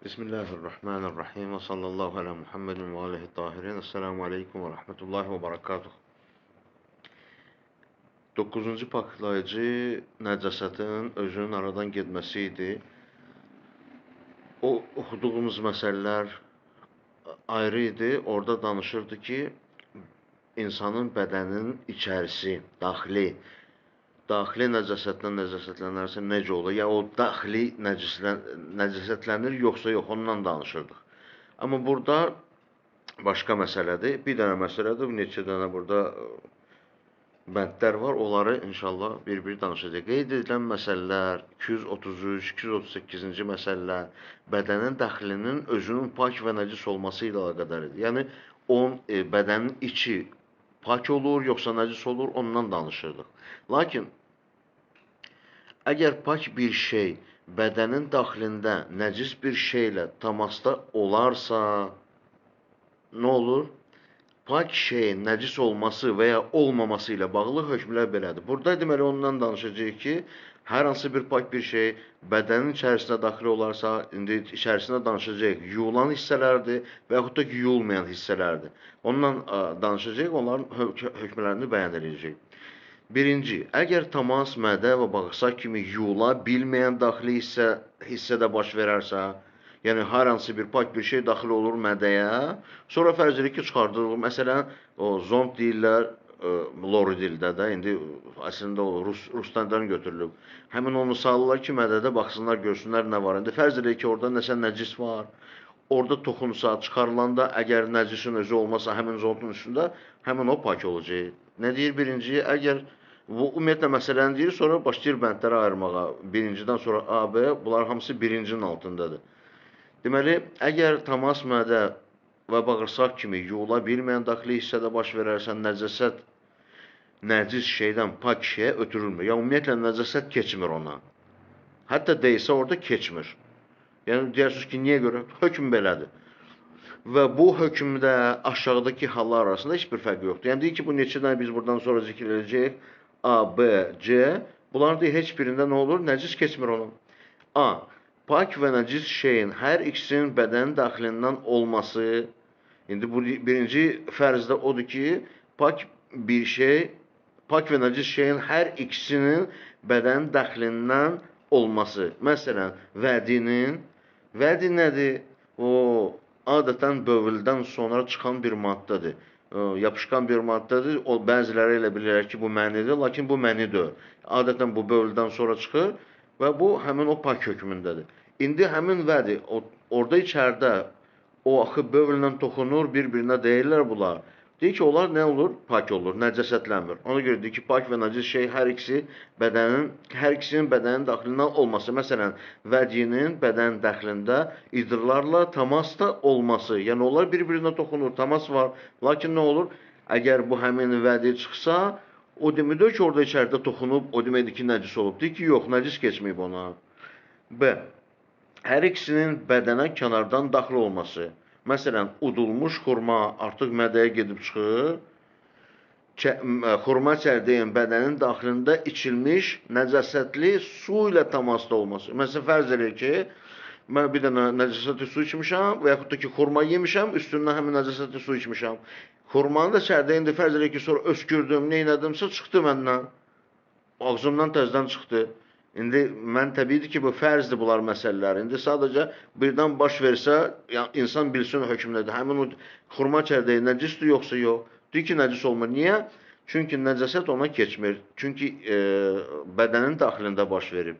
Bismillahirrahmanirrahim və sallallahu alə Muhammedin və aləhi tahirin. Esselamu aleykum və rəhmətullahi və barakatuh. 9-cu paklayıcı nəcəsətin özünün aradan getməsi idi. O oxuduğumuz məsələlər ayrı idi. Orada danışırdı ki, insanın bədəninin içərisi, daxili, daxili nəcəsətdən nəcəsətlənərsə necə olur? Ya o daxili nəcəslən, nəcəsətlənir, yoxsa yox, ondan danışırdıq. Amma burada başqa məsələdir. Bir dənə məsələdir, neçə dənə burada bəndlər var. Onları inşallah bir-bir danışacağıq. Qeyd edilən məsələlər 233, 238-ci məsələlər bədənin daxilinin özünün pak və nəcis olması ilə əlaqədardır. Yəni on e, bədənin içi pak olur, yoxsa nəcis olur, ondan danışırdıq. Lakin əgər pak bir şey bədənin daxilində nəcis bir şeylə təmasda olarsa, nə olur? pak şeyin nəcis olması və ya olmaması ilə bağlı hökmlər belədir. Burada deməli ondan danışacağıq ki, hər hansı bir pak bir şey bədənin içərisinə daxil olarsa, indi içərisində danışacağıq yuyulan hissələrdir və yaxud da yuyulmayan hissələrdir. Ondan danışacağıq, onların hökmlərini bəyan edəcəyik. Birinci, əgər təmas mədə və bağırsaq kimi yuyula bilməyən daxili hissə hissədə baş verərsə, Yəni hər hansı bir pak bir şey daxil olur mədəyə, sonra fərz edir ki, çıxardılır. Məsələn, o zond deyirlər, ə, lori dildə də indi əslində o rus rusdan götürülüb. Həmin onu salırlar ki, mədədə baxsınlar, görsünlər nə var. İndi fərz edir ki, orada nəsə nəcis var. Orada toxunsa, çıxarılanda əgər nəcisin özü olmasa həmin zondun üstündə, həmin o pak olacaq. Nə deyir birinci? Əgər bu ümumiyyətlə məsələni deyir, sonra başlayır bəndlərə ayırmağa. Birincidən sonra A, B, bunlar hamısı birincinin altındadır. Deməli, əgər təmas mədə və bağırsaq kimi yuyula bilməyən daxili hissədə baş verərsə, nəcəsət nəcis şeydən pak şeyə ötürülmür. Yəni, ümumiyyətlə, nəcəsət keçmir ona. Hətta deyilsə orada keçmir. Yəni, deyirsiniz ki, niyə görə? Hökm belədir. Və bu hökmdə aşağıdakı hallar arasında heç bir fərq yoxdur. Yəni, deyir ki, bu neçə dənə biz buradan sonra zikr edəcəyik. A, B, C. Bunların deyir, heç birində nə olur? Nəcis keçmir ona. A. Pak və nəcis şeyin hər ikisinin bədənin daxilindən olması, indi bu birinci fərzdə odur ki, pak bir şey, pak və nəcis şeyin hər ikisinin bədənin daxilindən olması. Məsələn, vədinin, vədi nədir? O, adətən bövüldən sonra çıxan bir maddədir. Yapışqan bir maddədir. O, bəziləri elə bilirlər ki, bu mənidir, lakin bu məni deyil. Adətən bu bövüldən sonra çıxır və bu həmin o pak hökmündədir. İndi həmin vədi, orada içəridə o axı bövllə toxunur, bir-birinə deyirlər bunlar. Deyir ki, onlar nə olur? Pak olur, nəcəsətlənmir. Ona görə deyir ki, pak və nəcis şey hər ikisi bədənin, hər ikisinin bədənin daxilindən olması. Məsələn, vədinin bədənin daxilində idrarlarla təmasda olması. Yəni onlar bir-birinə toxunur, təmas var. Lakin nə olur? Əgər bu həmin vədi çıxsa, o deməkdir ki, orada içəridə toxunub, o deməkdir ki, nəcis olub. Deyir ki, yox, nəcis keçməyib ona. B hər ikisinin bədənə kənardan daxil olması. Məsələn, udulmuş xurma artıq mədəyə gedib çıxır. Xurma çərdəyin bədənin daxilində içilmiş nəcəsətli su ilə təmasda olması. Məsələn, fərz edək ki, mən bir dənə nəcəsətli su içmişəm və yaxud da ki, xurma yemişəm, üstündən həmin nəcəsətli su içmişəm. Xurmanı da çərdəyində fərz edək ki, sonra öskürdüm, neynədimsə çıxdı məndən. Ağzımdan təzdən çıxdı. İndi mən təbiidir ki, bu fərzdir bunlar məsələlər. İndi sadəcə birdən baş versə, yəni insan bilsin hökmünədir. Həmin o xurma çərdeyi nəcisdir yoxsa yox? Deyir ki, nəcis olmur. Niyə? Çünki nəcəsət ona keçmir. Çünki e, bədənin daxilində baş verib.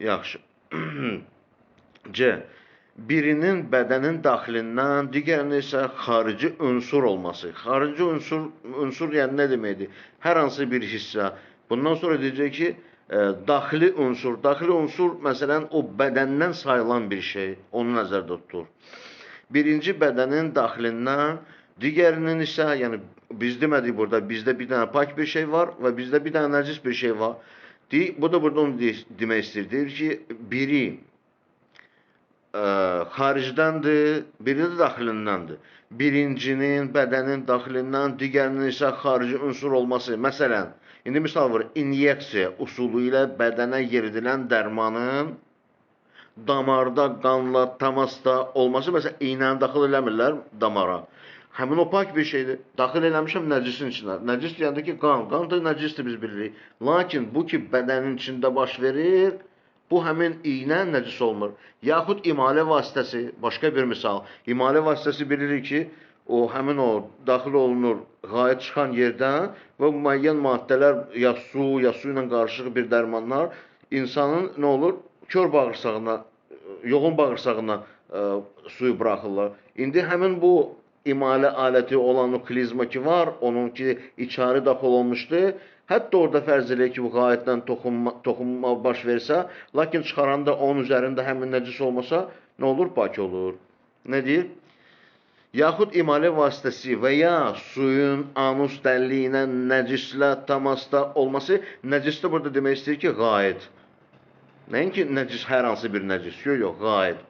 Yaxşı. C. Birinin bədənin daxilindən, digərinin isə xarici ünsur olması. Xarici ünsur, ünsur yəni nə deməkdir? Hər hansı bir hissə, Bundan sonra deyəcək ki, ə, e, daxili unsur, daxili unsur məsələn o bədəndən sayılan bir şey, onu nəzərdə tutur. Birinci bədənin daxilindən, digərinin isə, yəni biz demədik burada, bizdə bir dənə pak bir şey var və bizdə bir dənə nəcis bir şey var. Deyir, bu da burada onu demək istəyir. Deyir ki, biri ə, e, xaricdəndir, biri də daxilindəndir. Birincinin bədənin daxilindən, digərinin isə xarici unsur olması. Məsələn, İndi misal var, inyeksiya usulu ilə bədənə yeridilən dərmanın damarda, qanla təmasda olması, məsələn, iynəni daxil eləmirlər damara. Həmin o pak bir şeydir. Daxil eləmişəm nəcisin içinə. Nəcis deyəndə ki, qan, qan da nəcisdir biz bilirik. Lakin bu ki bədənin içində baş verir, bu həmin iynə nəcis olmur. Yaxud imalə vasitəsi, başqa bir misal. İmalə vasitəsi bilirik ki, o həmin o daxil olunur qayət çıxan yerdən və müəyyən maddələr ya su, ya su ilə qarışıq bir dərmanlar insanın nə olur? Kör bağırsağına, yoğun bağırsağına ə, suyu buraxırlar. İndi həmin bu imalə aləti olan o klizma ki var, onun ki içəri daxil olmuşdu. Hətta orada fərz eləyək ki, bu qayətdən toxunma, toxunma baş versə, lakin çıxaranda onun üzərində həmin nəcis olmasa, nə olur? Pak olur. Nə deyir? Yaxud imalə vasitəsi və ya suyun anus dəlliyi ilə nəcislə təmasda olması, nəcis də burada demək istəyir ki, qayət. Nəinki nəcis hər hansı bir nəcis, yox, yox, qayət.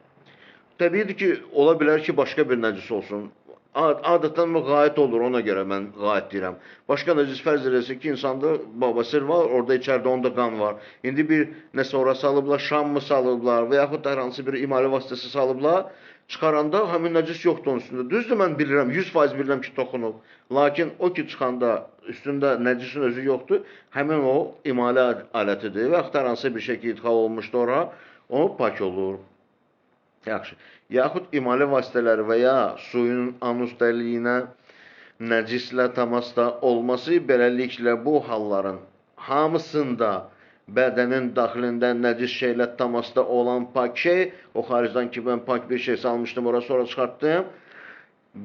Təbiidir ki, ola bilər ki, başqa bir nəcis olsun. Ad- Adətən bu qayət olur, ona görə mən qayət deyirəm. Başqa nəcis fərz eləsə ki, insanda babasır var, orada içəridə onda qan var. İndi bir nəsə ora salıblar, şam mı salıblar və yaxud da hər hansı bir imalə vasitəsi salıblar. Çıxaranda həmin nəcis yoxdur onun üstündə. Düzdür, mən bilirəm, 100% bilirəm ki, toxunub. Lakin o ki çıxanda üstündə nəcisin özü yoxdur, həmin o imalə alətidir və yaxud hər hansı bir şey ki, idxal olmuşdur ora, o pak olur. Yaxşı. Yaxud imalə vasitələri və ya suyun anus dəliyinə nəcislə təmasda olması beləliklə bu halların hamısında bədənin daxilində nəcis şeylə təmasda olan pak şey, o xaricdən ki mən pak bir şey salmışdım, ora sonra çıxartdım.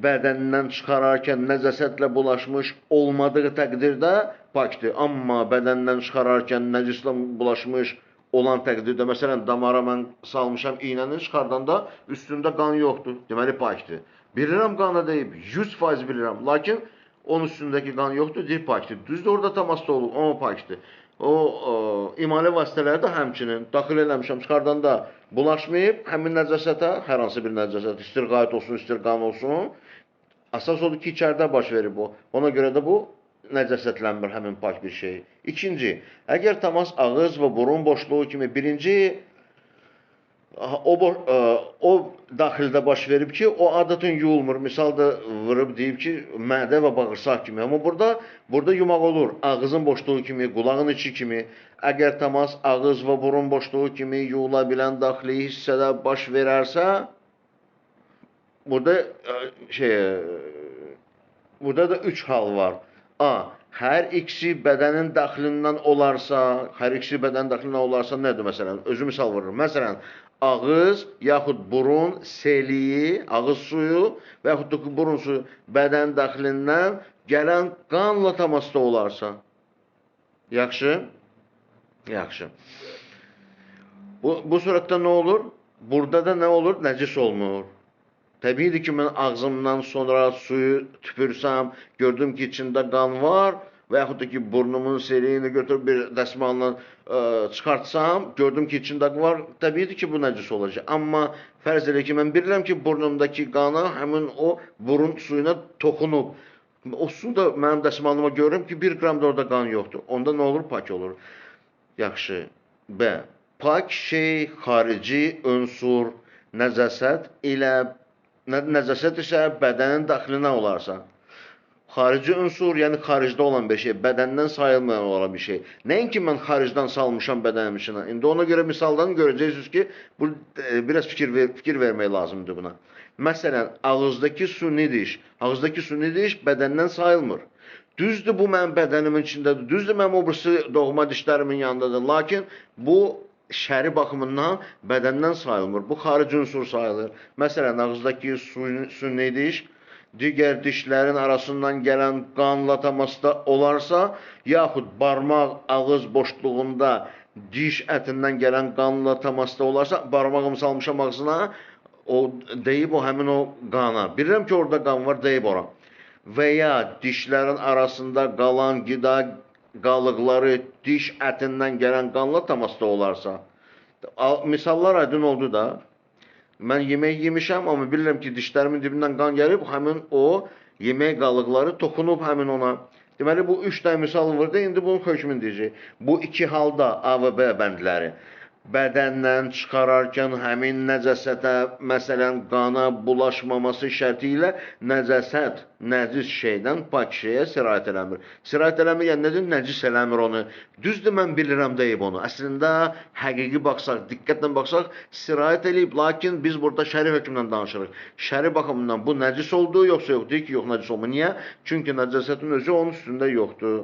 Bədəndən çıxararkən nəcəsətlə bulaşmış olmadığı təqdirdə pakdır. Amma bədəndən çıxararkən nəcislə bulaşmış olan təqdirdə, məsələn, damara mən salmışam iynəni çıxardanda üstündə qan yoxdur. Deməli pakdır. Bilirəm qanı deyib, 100% bilirəm. Lakin onun üstündəki qan yoxdur, deyir pakdır. Düzdür, orada təmasda olub, amma pakdır. O, o imalə vasitələri də həmçinin daxil eləmişəm, çıxardanda bulaşmayıb, həmin nəcəsətə, hər hansı bir nəcəsət, istir qayət olsun, istir qan olsun, əsas odur ki, içəridə baş verib bu. Ona görə də bu nəcəsətlənmir həmin pak bir şey. İkinci, əgər təmas ağız və burun boşluğu kimi birinci o ə, o daxildə baş verib ki, o adətən yuyulmur. Misalda vurub deyib ki, mədə və bağırsaq kimi. Amma burada burada yumaq olur. Ağzın boşluğu kimi, qulağın içi kimi. Əgər təmas ağız və burun boşluğu kimi yuyula bilən daxili hissədə baş verərsə, burada ə, şey ə, burada da 3 hal var. A. Hər ikisi bədənin daxilindən olarsa, hər ikisi bədənin daxilindən olarsa nədir məsələn? Özü misal vururum. Məsələn, ağız yaxud burun seliyi, ağız suyu və yaxud da ki, burun suyu bədən daxilindən gələn qanla təmasda olarsa. Yaxşı? Yaxşı. Bu, bu surətdə nə olur? Burada da nə olur? Nəcis olmur. Təbiidir ki, mən ağzımdan sonra suyu tüpürsəm, gördüm ki, içində qan var və yaxud da ki, burnumun seliyini götürüb bir dəsmalla ə, çıxartsam, gördüm ki, içində var, təbiidir ki, bu nəcis olacaq. Amma fərz elə ki, mən bilirəm ki, burnumdakı qana həmin o burun suyuna toxunub. O su da mənim dəsmalıma görürüm ki, 1 qram da orada qan yoxdur. Onda nə olur? Pak olur. Yaxşı. B. Pak şey, xarici ünsur, nəzəsət ilə Nə- Nəcəsət isə bədənin daxilinə olarsa. Xarici ünsur, yəni xaricdə olan bir şey, bədəndən sayılmayan olan bir şey. Nəinki mən xaricdən salmışam bədənim içinə. İndi ona görə misaldan görəcəksiniz ki, bu e, biraz fikir ver, fikir vermək lazımdır buna. Məsələn, ağızdakı suni diş, ağızdakı suni diş bədəndən sayılmır. Düzdür, bu mənim bədənimin içindədir. Düzdür, mənim o birisi doğma dişlərimin yanındadır. Lakin bu şəri baxımından bədəndən sayılmır. Bu xarici ünsur sayılır. Məsələn, ağızdakı suni, suni diş digər dişlərin arasından gələn qanla təmasda olarsa, yaxud barmaq ağız boşluğunda diş ətindən gələn qanla təmasda olarsa, barmağımı salmışam ağzına, o deyib o həmin o qana. Bilirəm ki, orada qan var, deyib ora. Və ya dişlərin arasında qalan qida qalıqları diş ətindən gələn qanla təmasda olarsa. Al- Misallar aydın oldu da. Mən yemək yemişəm, amma bilirəm ki, dişlərimin dibindən qan gəlib, həmin o yemək qalıqları toxunub həmin ona. Deməli bu 3 dənə misal var da, indi bunun hökmünü deyəcək. Bu iki halda A və B bəndləri. Bədəndən çıxararkən həmin nəcəsətə, məsələn, qana bulaşmaması şərti ilə nəcəsət, nəcis şeydən pak şeyə sirayət eləmir. Sirayət eləmir, yəni nədir? Nəcis eləmir onu. Düzdür, mən bilirəm deyib onu. Əslində, həqiqi baxsaq, diqqətlə baxsaq, sirayət eləyib, lakin biz burada şəri hökmdən danışırıq. Şəri baxımından bu nəcis oldu, yoxsa yox? Deyir ki, yox, nəcis olmur. Niyə? Çünki nəcəsətin özü onun üstündə yoxdur.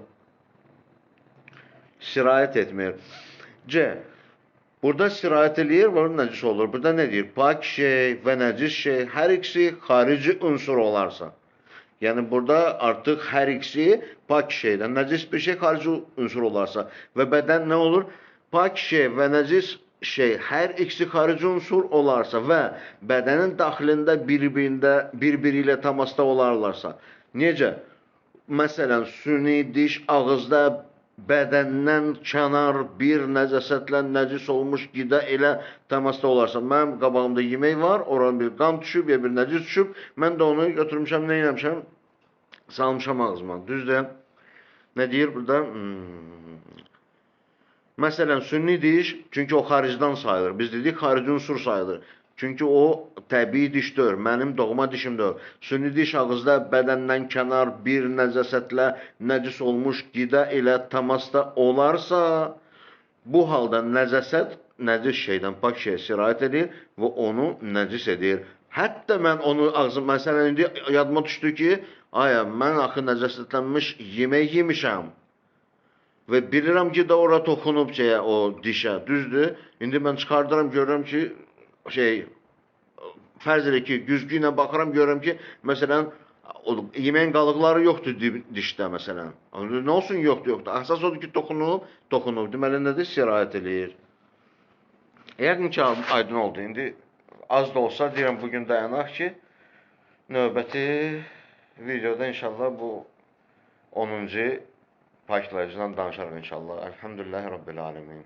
Sirayət etmir. C. Burada sirayət eləyir, var nəcis olur. Burada nə deyir? Pak şey və nəcis şey hər ikisi xarici unsur olarsa. Yəni burada artıq hər ikisi pak şeydən, nəcis bir şey xarici unsur olarsa və bədən nə olur? Pak şey və nəcis şey hər ikisi xarici unsur olarsa və bədənin daxilində bir-birində bir-biri ilə təmasda olarlarsa. Necə? Məsələn, süni diş ağızda bədəndən kənar bir nəcəsətlə nəcis olmuş qida elə təmasda olarsa, mənim qabağımda yemək var, oranın bir qan düşüb, ya bir nəcis düşüb, mən də onu götürmüşəm, nə eləmişəm? Salmışam ağzıma. Düzdür? Nə deyir burada? Hmm. Məsələn, sünni diş, çünki o xaricdən sayılır. Biz dedik, xarici unsur sayılır. Çünki o təbii diş deyil, mənim doğma dişim deyil. Sünni diş ağızda bədəndən kənar bir nəcəsətlə nəcis olmuş qida ilə təmasda olarsa, bu halda nəcəsət nəcis şeydən pak şeyə sirayət edir və onu nəcis edir. Hətta mən onu ağzım, məsələn, indi yadıma düşdü ki, aya, mən axı nəcəsətlənmiş yemək yemişəm və bilirəm ki, də ora toxunub şeyə, o dişə, düzdür? İndi mən çıxardıram, görürəm ki, şey fərz elə ki, güzgü ilə baxıram, görürəm ki, məsələn, yeməyin qalıqları yoxdur di- dişdə məsələn. Nə olsun yoxdur, yoxdur. Əsas odur ki, toxunub, toxunub. Deməli nədir? Sirayət eləyir. Yəqin ki, aydın oldu. İndi az da olsa deyirəm bu gün dayanaq ki, növbəti videoda inşallah bu 10-cu paklayıcıdan danışarıq inşallah. Elhamdülillahi Rabbil alemin.